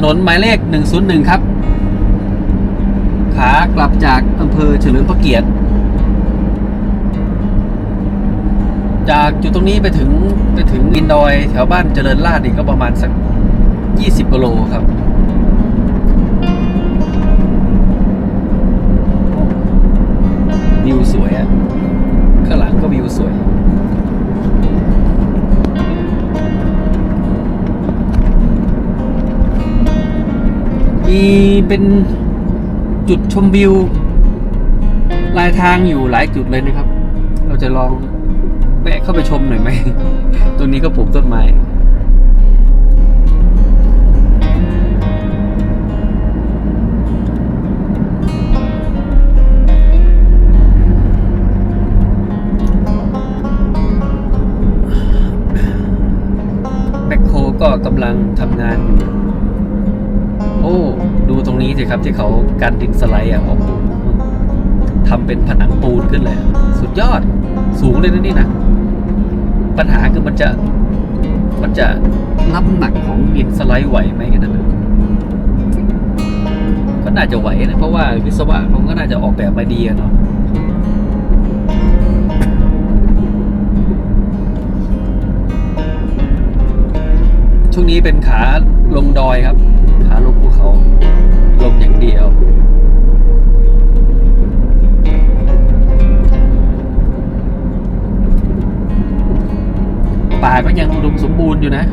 ถนนหมายเลข 101 ครับ ขากลับจากอำเภอเฉลิมพระเกียรติ จากจุดตรงนี้ไปถึงไปถึงอินดอยแถวบ้านเจริญราษฎร์นี่ก็ประมาณสัก 20กิโลครับวิวสวยอะ่ะ มีเป็นจุดชมวิวลายทางอยู่หลายจุดเลยนะครับ เราจะลองแวะเข้าไปชมหน่อยไหมตรงนี้ก็ปลูกต้นไม้แมคโคก็กำลังทำงานอยู่ ตรงนี้สิครับที่เขากันดินสไลด์อะโอ้โหทำเป็นผนังปูนขึ้นเลย สุดยอดสูงเลยนะนี่นะ ปัญหาคือมันจะมันจะรับหนักของดินสไลด์ไหวไหมกันนะก็น่าจะไหวนะเพราะว่าวิศวะเขาก็น่าจะออกแบบมาดีอะเนาะช่วงนี้เป็นขาลงดอยครับ ขาลงภู ป่าก็ยังอุดมสมบูรณ์อยู่นะ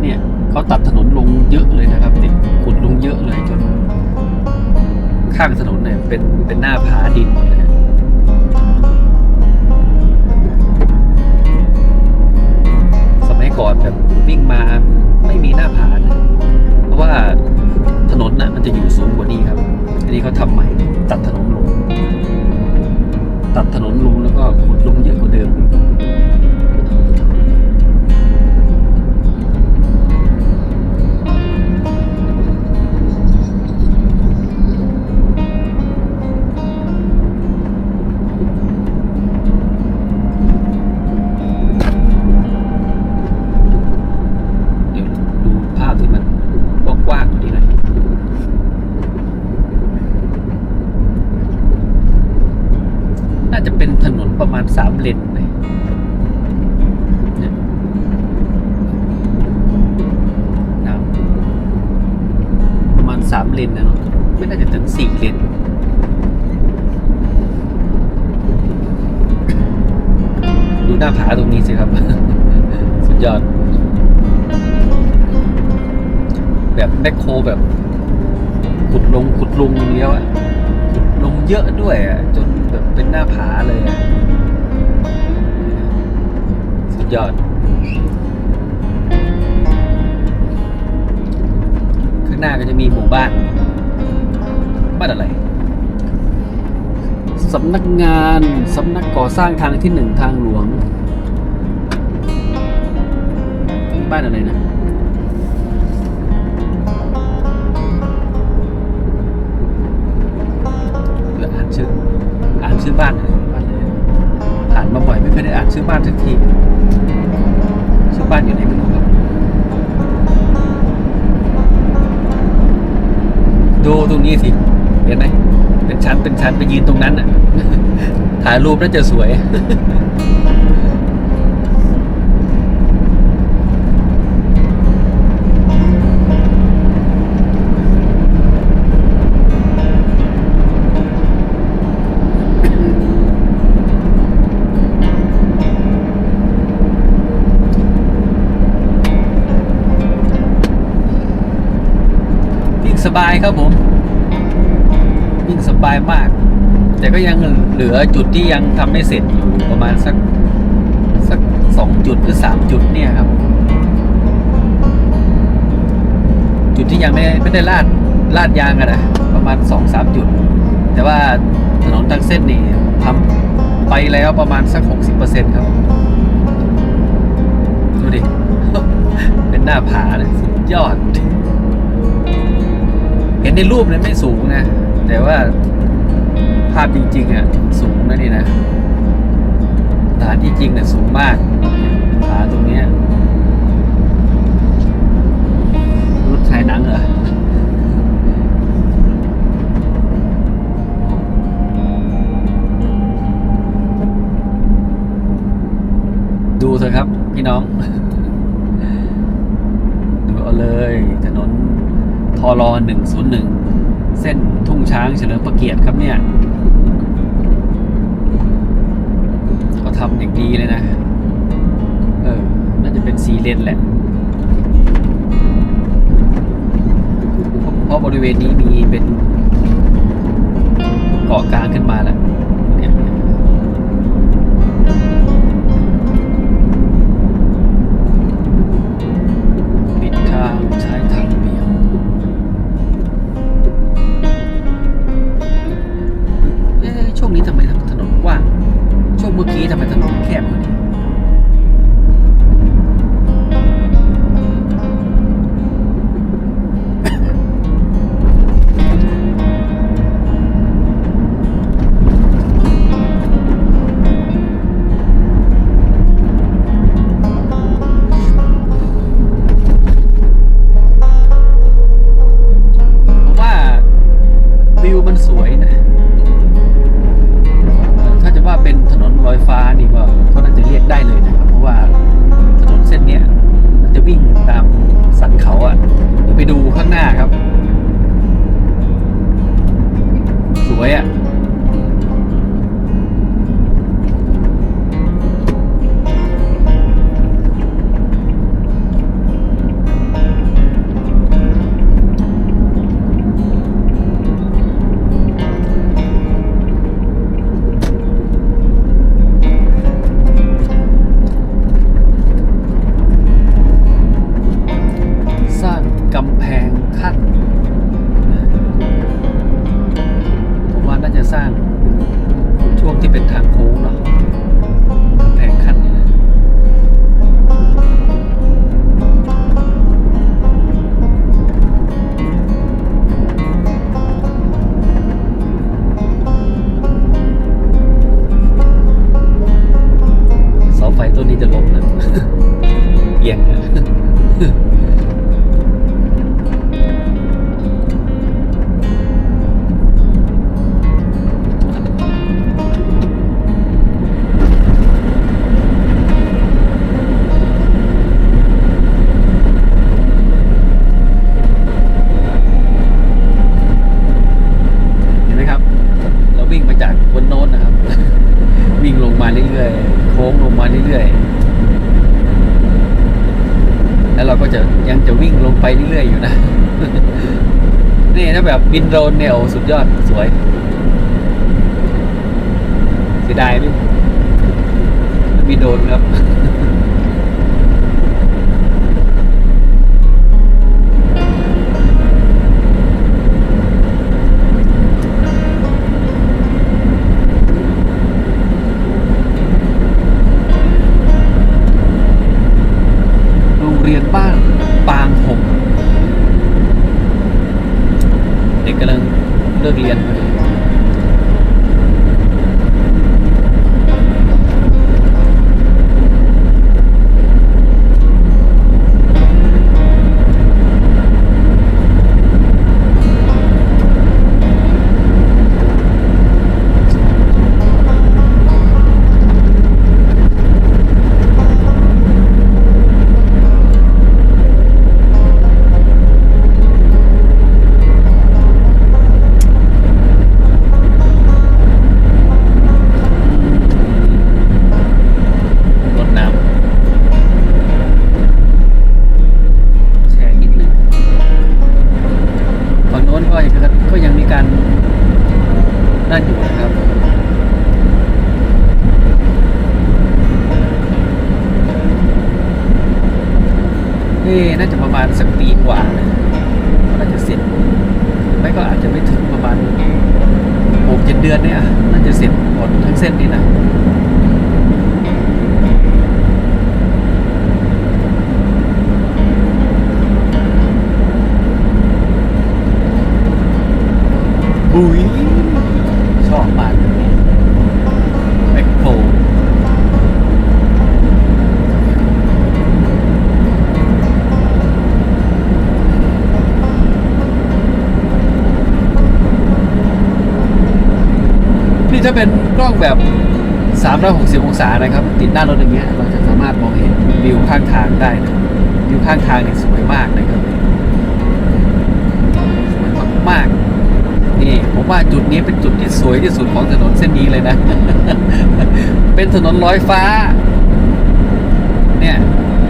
เนี่ยเขาตัดถนนลงเยอะเลยนะครับติดขุดลงเยอะเลยจน ข้างถนนเนี่ยเป็นเป็นหน้าผาดินนะสมัยก่อนแบบวิ่งมาไม่มีหน้าผานะเพราะว่าถนนน่ะมันจะอยู่สูงกว่านี้ครับ อันนี้เขาทำใหม่ตัดถนนลง ตัดถนนลงแล้วก็ขุดลงเยอะกว่าเดิม ถึงสี่เลนดูหน้าผาตรงนี้สิครับ สุดยอด แบบแมคโครแบบขุดลงขุดลงอย่างเดียวอะขุดลงเยอะด้วยอะจนแบบเป็นหน้าผาเลยอะสุดยอด ข้างหน้าก็จะมีหมู่บ้าน บ้านอะไรสำนักงานสำนักก่อสร้างทางที่หนึ่งทางหลวง บ้านอะไรนะเพื่ออ่านชื่อ อ่านชื่อบ้านน่อยบ้านเลยผ่านมาบ่อยไม่เคยได้อ่านชื่อบ้านสักที ชื่อบ้านอยู่ไหนไม่รู้ครับ ดูตรงนี้สิ เห็นไหมเป็นชั้นเป็นชั้นไปยืนตรงนั้นอะถ่ายรูปน่าจะสวยสบายครับผม บายมาก แต่ก็ยังเหลือจุดที่ยังทำไม่เสร็จอยู่ประมาณสักสักสองจุดหรือสามจุดเนี่ยครับ จุดที่ยังไม่ไม่ได้ลาดลาดยางอะนะประมาณสองสามจุด แต่ว่าถนนทางเส้นนี่ทำไปแล้วประมาณสักหกสิบเปอร์เซ็นต์ครับดูดิเป็นหน้าผาเลยสุดยอด เห็นในรูปเนี่ยไม่สูงนะ แต่ว่า ภาพจริงๆอะสูงนะนี่นะฐานที่จริงเนี่ยสูงมากฐานตรงนี้รถใช้หนังเหรอดูเถอะครับพี่น้อง ดูเอาเลยถนนทอรอ101 เส้นทุ่งช้างเฉลิมพระเกียรติครับเนี่ย ทำอย่างดีเลยนะ เออ น่าจะเป็นสีเลนแหละ เพราะบริเวณนี้มีเป็นเกาะกลางขึ้นมาแล้ว 演员哼哼 ไปเรื่อยๆอยู่นะ นี่ถ้าแบบบินโดรนเนี่ยโอ้สุดยอดสวยเสียดายไหมมีโดรนครับ บุ้ยชอบบ้านแบบนี้แบ็คโฟนี่จะเป็นกล้องแบบ 360 องศานะครับ ติดหน้ารถอย่างเงี้ยเราจะสามารถมองเห็นวิวข้างทางได้วิวข้างทางนี่สวยมากนะครับ ว่าจุดนี้เป็นจุดที่สวยที่สุดของถนนเส้นนี้เลยนะ เป็นถนนลอยฟ้า เนี่ย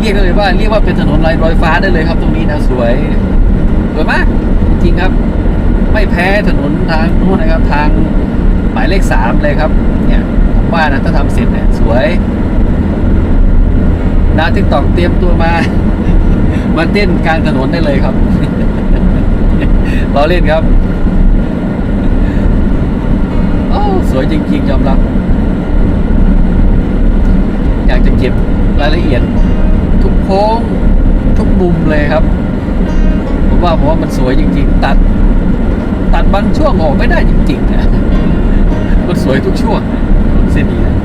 เรียกได้เลยว่าเรียกว่าเป็นถนนลอยฟ้าได้เลยครับ ตรงนี้นะสวยสวยมาก จริงครับ ไม่แพ้ถนนทางนู้นนะครับ ทางหมายเลขสามเลยครับ เนี่ยผมว่านะถ้าทำเสร็จเนี่ยสวยดาทิกตอกเตรียมตัวมา มาเต้นกลางถนนได้เลยครับล้อเล่นครับ โอ้ส วยจริงๆยอมรับ อยากจะเก็บรายละเอียด ทุกโค้งทุกมุมเลยครับผมว่าผมว่ามันสวยจริง ๆ ตัด ตัดบางช่วงออกไม่ได้จริงๆนะมันสวยทุกช่วงเส้นนี้นะ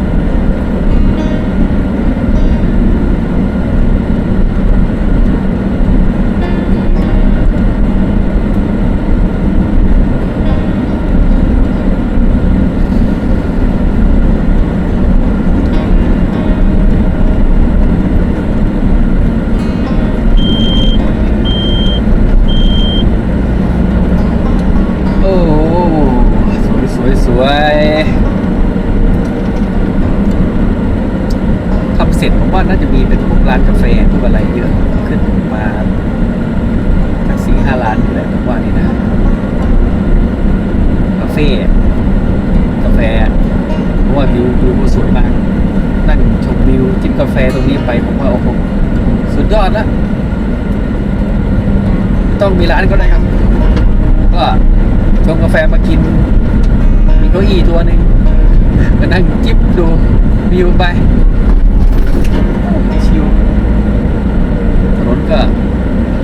ร็จผมว่าน่าจะมีเป็นพวกร้านกาแฟพวกอะไรเยอะขึ้นมาสักสี่ห้าร้านอยู่แหละผมว่านี่นะคาเฟ่กาแฟเพราะว่าวิววิวสวยมากนั่งชมวิวจิบกาแฟตรงนี้ไปผมว่าโอ้โหสุดยอดแล้วต้องมีร้านก็ได้ครับ ก็ชงกาแฟมากินมีเก้าอี้ตัวหนึ่งมานั่งจิบดูวิวไปชิวถนน ก็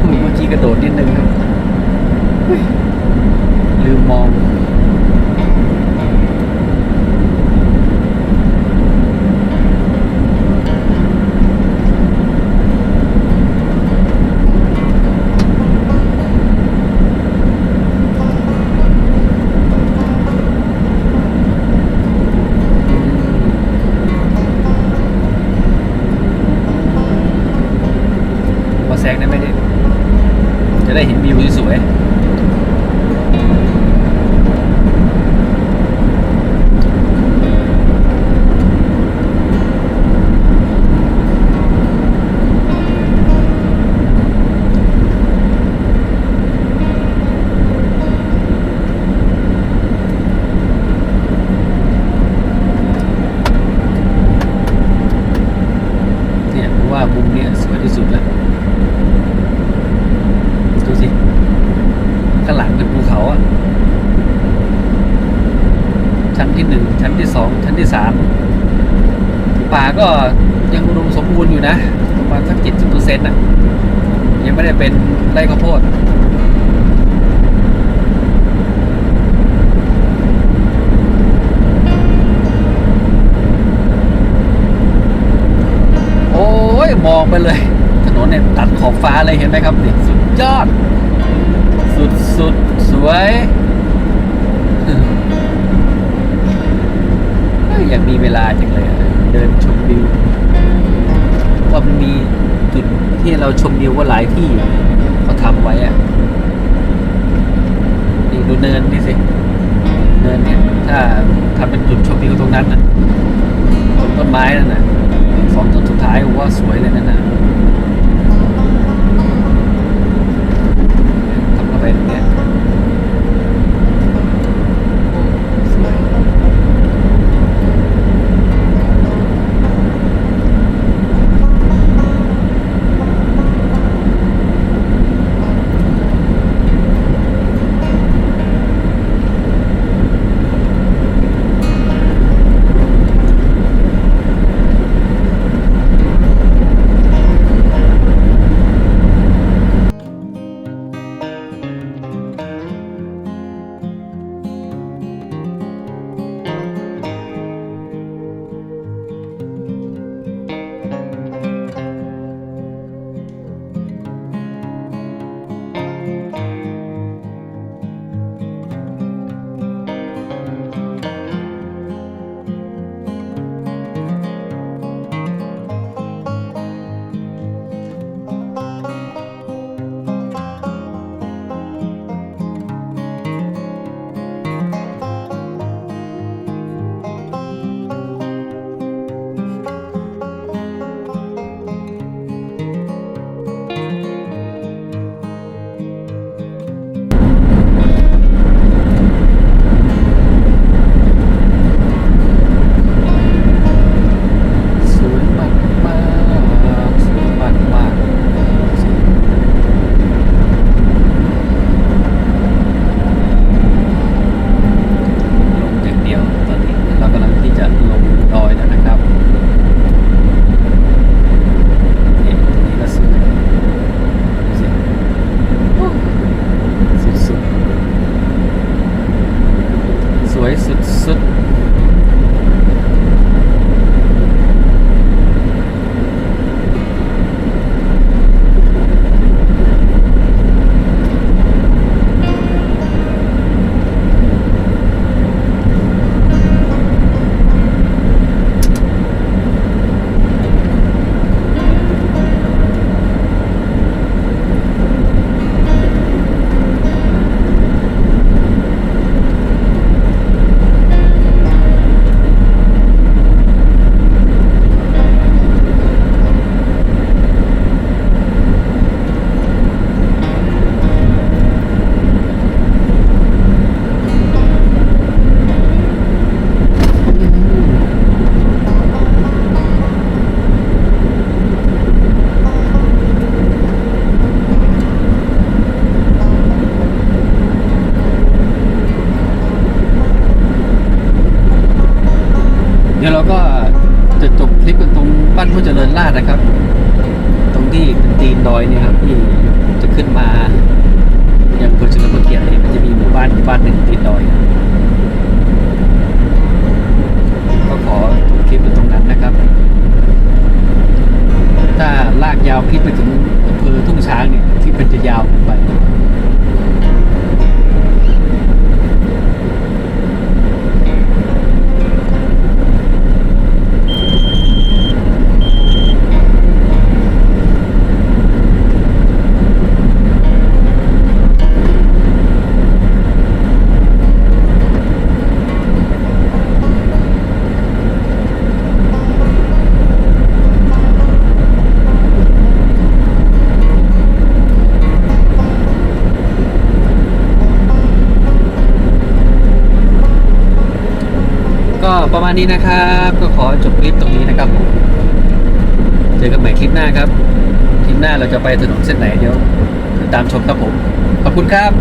อุ๊ยเมื่อกี้กระโดดนิดนึงครับอุ๊ยลืมมอง ได้เห็นวิวสวยๆเนี่ยผมว่ามุมเนี้ยสวยที่สุดแล้ว ดูสิ ข้างหลังเป็นภูเขาอะชั้นที่หนึ่ง ชั้นที่สองชั้นที่สามป่าก็ยังอุดมสมบูรณ์อยู่นะประมาณสักเจ็ดสิบเปอร์เซ็นต์ะยังไม่ได้เป็นไร่ข้าวโพดโอ้ยมองไปเลย ถนนเนี่ยตัดขอบฟ้าเลยเห็นไหมครับนี่สุดยอด สุดสุดสวย มีเวลาจังเลยเดินชมวิวว่ามันมีจุดที่เราชมวิวว่าหลายที่เขาทำไว้อะนี่ดูเนินนี่สิเนินเนี่ยถ้าทำเป็นจุดชมวิวตรงนั้นนะต้นต้นไม้นั่นนะสองต้นสุดท้ายผมว่าสวยเลยนั่นนะทำเข้าไปตรงเนี้ย มาณนี้นะครับ ก็ขอจบคลิปตรงนี้นะครับผมเจอกันใหม่คลิปหน้าครับ คลิปหน้าเราจะไปถนนเส้นไหนเดี๋ยว ตามชมครับผม ขอบคุณครับ